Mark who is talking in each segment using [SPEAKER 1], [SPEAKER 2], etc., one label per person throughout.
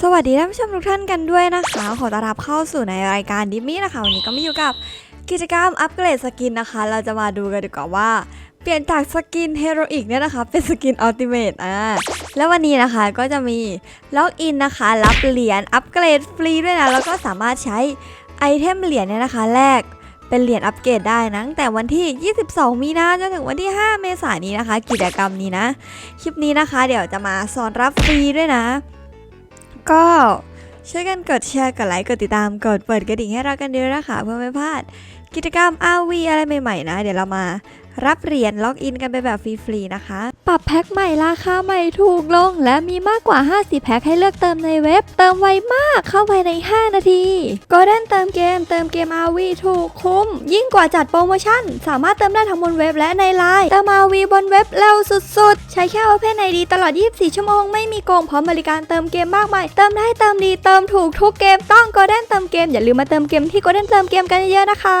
[SPEAKER 1] สวัสดีท่านผู้ชมทุกท่านกันด้วยนะคะ ขอต้อนรับเข้าสู่ในรายการดิมมี่นะคะ วันนี้ก็มาอยู่กับกิจกรรมอัปเกรดสกินนะคะ เราจะมาดูกันดีกว่าว่าเปลี่ยนจากสกินเฮโรอีกเนี่ยนะคะ เป็นสกินอัลติเมทอ่าแล้ววันนี้นะคะก็จะมีล็อกอินนะคะ รับเหรียญอัปเกรดฟรีด้วยนะ แล้วก็สามารถใช้ไอเทมเหรียญเนี่ยนะคะแลก เป็นเหรียญอัปเกรดได้นะตั้งแต่วันที่ 22 มีนาจนถึงวันที่ 5 เมษายนนี้นะคะ กิจกรรมนี้นะ คลิปนี้นะคะ เดี๋ยวจะมาสอนรับฟรีด้วยนะ ก็ช่วยกันกดแชร์ กดไลค์ กดติดตาม กดเปิดกระดิ่งให้เรากันด้วยนะคะ เพื่อไม่พลาดกิจกรรม RV อะไรใหม่ๆนะ เดี๋ยวเรามา รับเหรียญล็อกอินกันไปแบบฟรีๆนะคะ ปรับแพ็คใหม่ราคาใหม่ถูกลง และมีมากกว่า 50 แพ็คให้เลือกเติมในเว็บ เติมไวมากเข้าภายใน 5 นาทีก็ได้เติมเกม เติมเกม RV ถูกคุ้ม ยิ่งกว่าจัดโปรโมชั่น สามารถเติมได้ทั้งบนเว็บและในไลน์เติม RV บนเว็บเร็วสุดๆ ใช้แค่ Open ID ตลอด 24 ชั่วโมงไม่มีโกงพร้อมบริการเติมเกมมากมายเติมได้เติมดีเติมถูกทุกเกมต้อง Golden เติมเกมอย่าลืมมาเติมเกมที่ Golden เติมเกมกันเยอะๆนะคะ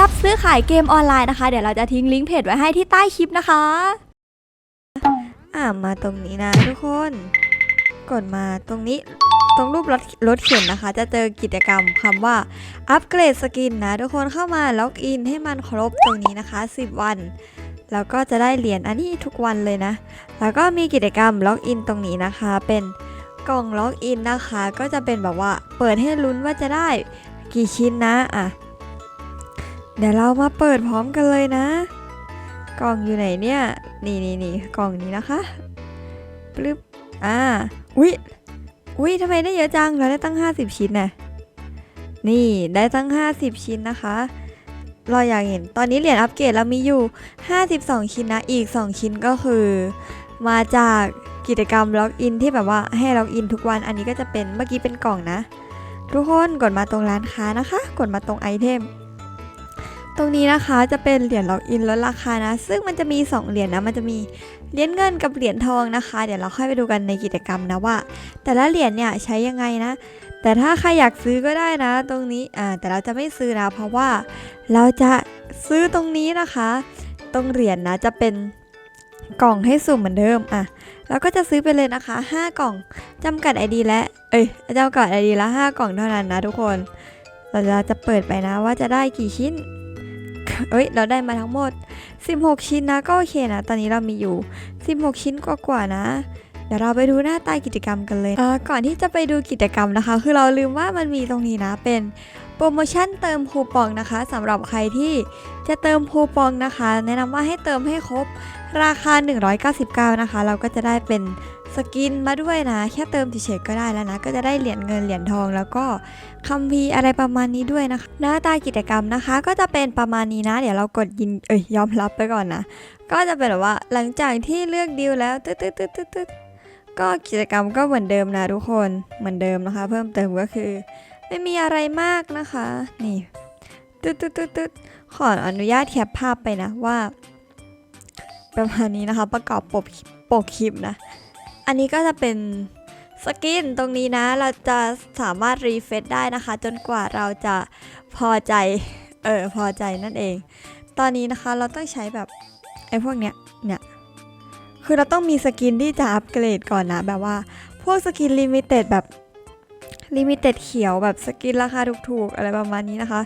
[SPEAKER 1] รับซื้อขายเกมออนไลน์นะคะ เดี๋ยวเราจะทิ้งลิงก์เพจไว้ให้ที่ใต้คลิปนะคะ อ่ามาตรงนี้นะทุกคน กดมาตรงนี้ตรงรูปรถรถเข็นนะคะ จะเจอกิจกรรมคำว่าอัปเกรดสกินนะทุกคนเข้ามาล็อกอินให้มันครบตรงนี้นะคะ 10 วันแล้วก็จะได้เหรียญอันนี้ทุกวันเลยนะ แล้วก็มีกิจกรรมล็อกอินตรงนี้นะคะ เป็นกล่องล็อกอินนะคะ ก็จะเป็นแบบว่าเปิดให้ลุ้นว่าจะได้กี่ชิ้นนะ อะ เดี๋ยวเรามาเปิดพร้อมกันเลยนะ กล่องอยู่ไหนเนี่ย นี่นี่นี่กล่องนี้นะคะปลึบอ่าอุ้ยอุ้ยทำไมได้เยอะจัง เราได้ตั้ง 50 ชิ้นน่ะ นี่ได้ตั้ง 50 ชิ้นนะคะ เราอยากเห็น ตอนนี้เหรียญอัปเกรดเรามีอยู่ 52 ชิ้นนะ อีก 2 ชิ้นก็คือ มาจากกิจกรรมล็อกอินที่แบบว่าให้ล็อกอินทุกวัน อันนี้ก็จะเป็นเมื่อกี้เป็นกล่องนะ ทุกคนกดมาตรงร้านค้านะคะ กดมาตรงไอเทม ตรงนี้นะคะจะเป็นเหรียญล็อกอินลดราคานะ ซึ่งมันจะมี 2 เหรียญนะมันจะมีเหรียญเงินกับเหรียญทองนะคะ เดี๋ยวเราค่อยไปดูกันในกิจกรรมนะว่า แต่ละเหรียญเนี่ยใช้ยังไงนะ แต่ถ้าใครอยากซื้อก็ได้นะ ตรงนี้อ่าแต่เราจะไม่ซื้อนะ เพราะว่าเราจะซื้อตรงนี้นะคะ ตรงเหรียญนะจะเป็นกล่องให้สุ่มเหมือนเดิมอะเราก็จะซื้อไปเลยนะคะ 5 กล่องจำกัด ID และเอ้ยจำกัด ID ละ 5 กล่องเท่านั้นนะทุกคน เราจะเปิดไปนะว่าจะได้กี่ชิ้น เอ้ย เราได้มาทั้งหมด 16 ชิ้นนะก็โอเคนะ ตอนนี้เรามีอยู่ 16 ชิ้นกว่าๆนะ เดี๋ยวเราไปดูหน้าใต้กิจกรรมกันเลยเออก่อนที่จะไปดูกิจกรรมนะคะ คือเราลืมว่ามันมีตรงนี้นะ เป็นโปรโมชั่นเติมคูปองนะคะสำหรับใครที่จะเติมคูปองนะคะ แนะนำว่าให้เติมให้ครบราคา 199 นะคะ เราก็จะได้เป็น สกินมาด้วยนะ แค่เติมเฉยๆก็ได้แล้วนะ ก็จะได้เหรียญเงินเหรียญทองแล้วก็คัมภีร์อะไรประมาณนี้ด้วยนะคะ หน้าตากิจกรรมนะคะ ก็จะเป็นประมาณนี้นะ เดี๋ยวเรากดยินเอ้ยยอมรับไปก่อนนะ ก็จะเป็นแบบว่าหลังจากที่เลือกดีลแล้วตึ๊ดตึ๊ดตึ๊ดตึ๊ดตึ๊ดก็กิจกรรมก็เหมือนเดิมนะทุกคนเหมือนเดิมนะคะ เพิ่มเติมก็คือ ไม่มีอะไรมากนะคะ นี่ตึ๊ดตึ๊ดตึ๊ดตึ๊ดขออนุญาตแคปภาพไปนะว่า ประมาณนี้นะคะประกอบปกปกคลิปนะ อันนี้ก็จะเป็นสกินตรงนี้นะ เราจะสามารถรีเฟซได้นะคะ จนกว่าเราจะพอใจ เออ พอใจนั่นเอง ตอนนี้นะคะเราต้องใช้แบบ ไอ้พวกเนี้ย เนี่ย คือเราต้องมีสกินที่จะอัปเกรดก่อนนะ แบบว่า พวกสกินลิมิเต็ดแบบลิมิเต็ดเขียวแบบสกินราคาถูกๆ อะไรประมาณนี้นะคะ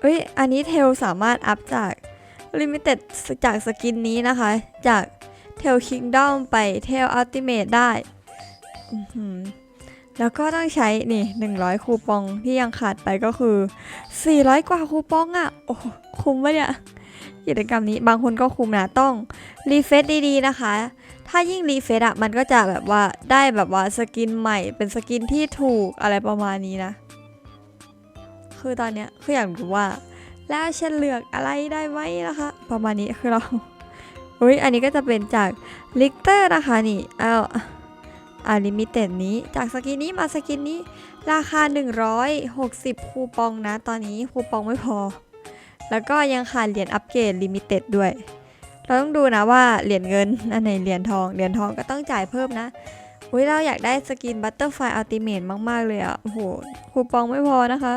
[SPEAKER 1] เอ้ย อันนี้เทลสามารถอัพจากลิมิเต็ดจากสกินนี้นะคะ จาก เทลคิงดอมไปเทลอัลติเม e ได้แล้วก็ต้องใช้นี่ 100 คูปองที่ยังขาดไปก็คือ 400 กว่าคูปองอะ่ะ โอ้คุ้มปะเนี่ย กิจกรรมนี้บางคนก็คุ้มนะต้องรีเฟซดีๆนะคะ ถ้ายิ่งรีเฟซอะมันก็จะแบบว่าได้แบบว่าสกินใหม่ เป็นสกินที่ถูกอะไรประมาณนี้นะ คือตอนเนี้ยคืออยากรู้ว่า แล้วฉันเลือกอะไรได้ไหมนะคะ ประมาณนี้คือเรา อุ้ยอันนี้ก็จะเป็นจากลิกเตอร์นะคะนี่เอาอาลิมิเต็ดนี้จากสกินนี้มาสกินนี้ ราคา 160 คูปองนะ ตอนนี้คูปองไม่พอ แล้วก็ยังขาดเหรียญอัปเกรดลิมิเต็ดด้วย เราต้องดูนะว่าเหรียญเงินอันไหนเหรียญทอง เหรียญทองก็ต้องจ่ายเพิ่มนะอุ้ยเราอยากได้สกินบัตเตอร์ไฟอัลติเมทมาก ๆ เลยอะโอ้โหคูปองไม่พอนะคะ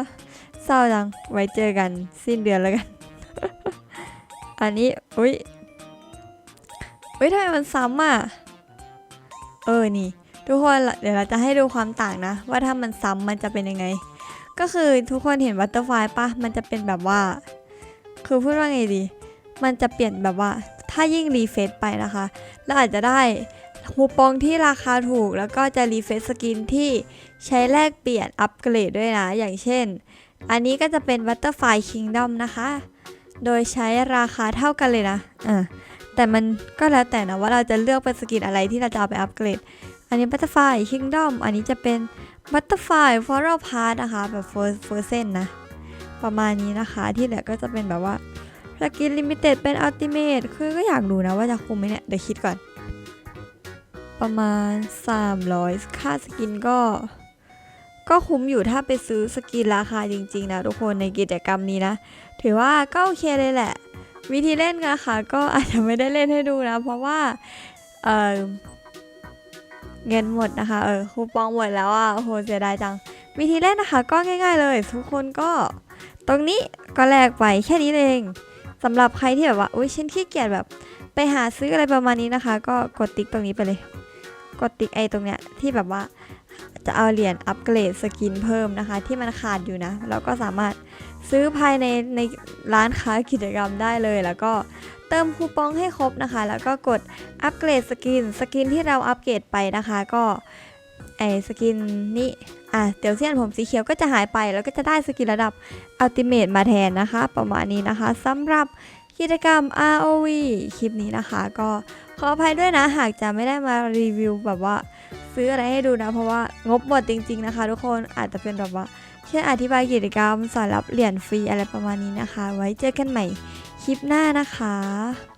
[SPEAKER 1] เศร้าจังไว้เจอกันสิ้นเดือนแล้วกัน อันนี้อุ้ย อุ้ยทำไมมันซ้ำอะ เออนี่ ทุกคนเดี๋ยวเราจะให้ดูความต่างนะ ว่าถ้ามันซ้ำมันจะเป็นยังไง ก็คือทุกคนเห็นบัตเตอร์ไฟปะมันจะเป็นแบบว่า คือพูดว่าไงดี มันจะเปลี่ยนแบบว่า ถ้ายิ่งรีเฟซไปนะคะเราอาจจะได้คูปองที่ราคาถูกแล้วก็จะรีเฟซสกินที่ใช้แลกเปลี่ยนอัปเกรดด้วยนะ อย่างเช่น อันนี้ก็จะเป็น Butterfly Kingdom นะคะ โดยใช้ราคาเท่ากันเลยนะ อ่า แต่มันก็แล้วแต่นะว่าเราจะเลือกเป็นสกินอะไรที่เราจะเอาไปอัปเกรด อันนี้ Butterfly Kingdom อันนี้จะเป็น Butterfly Floral Path นะคะแบบ First Person นะ ประมาณนี้นะคะที่เหลือก็จะเป็นแบบว่าสกินลิมิเต็ดเป็น Ultimate คือก็อยากดูนะว่าจะคุ้มไหมเนี่ย เดี๋ยวคิดก่อน ประมาณ 300 ค่าสกินก็ ก็คุ้มอยู่ถ้าไปซื้อสกินราคาจริง ๆ นะ ทุกคนในกิจกรรมนี้นะ ถือว่าก็โอเคเลยแหละ วิธีเล่นนะคะก็อาจจะไม่ได้เล่นให้ดูนะ เพราะว่าเออเงินหมดนะคะเออคูปองหมดแล้วอะโหเสียดายจัง วิธีเล่นนะคะ ก็ง่าย ๆ เลย ทุกคนก็ตรงนี้ก็แลกไปแค่นี้เองสำหรับใครที่แบบว่าอุ้ยฉันขี้เกียจแบบ ไปหาซื้ออะไรประมาณนี้นะคะ ก็กดติ๊กตรงนี้ไปเลย กดติ๊กไอตรงเนี้ยที่แบบว่าจะเอาเหรียญอัปเกรดสกินเพิ่มนะคะ ที่มันขาดอยู่นะเราก็สามารถ ซื้อภายในในร้านค้ากิจกรรมได้เลย แล้วก็เติมคูปองให้ครบนะคะ แล้วก็กดอัปเกรดสกิน สกินที่เราอัปเกรดไปนะคะ ก็ไอสกินนี้อะเดี๋ยวเส้นผมสีเขียวก็จะหายไป แล้วก็จะได้สกินระดับอัลติเม e มาแทนนะคะ ประมาณนี้นะคะสำหรับกิจกรรม ROV คลิปนี้นะคะ ก็ขออภัยด้วยนะ หากจะไม่ได้มารีวิวแบบว่า ซื้ออะไรให้ดูนะ เพราะว่างบหมดจริง ๆนะคะ ทุกคนอาจจะเป็นแบบว่า แค่อธิบายกิจกรรมสอนรับเหรียญฟรีอะไรประมาณนี้นะคะ ไว้เจอกันใหม่คลิปหน้านะคะ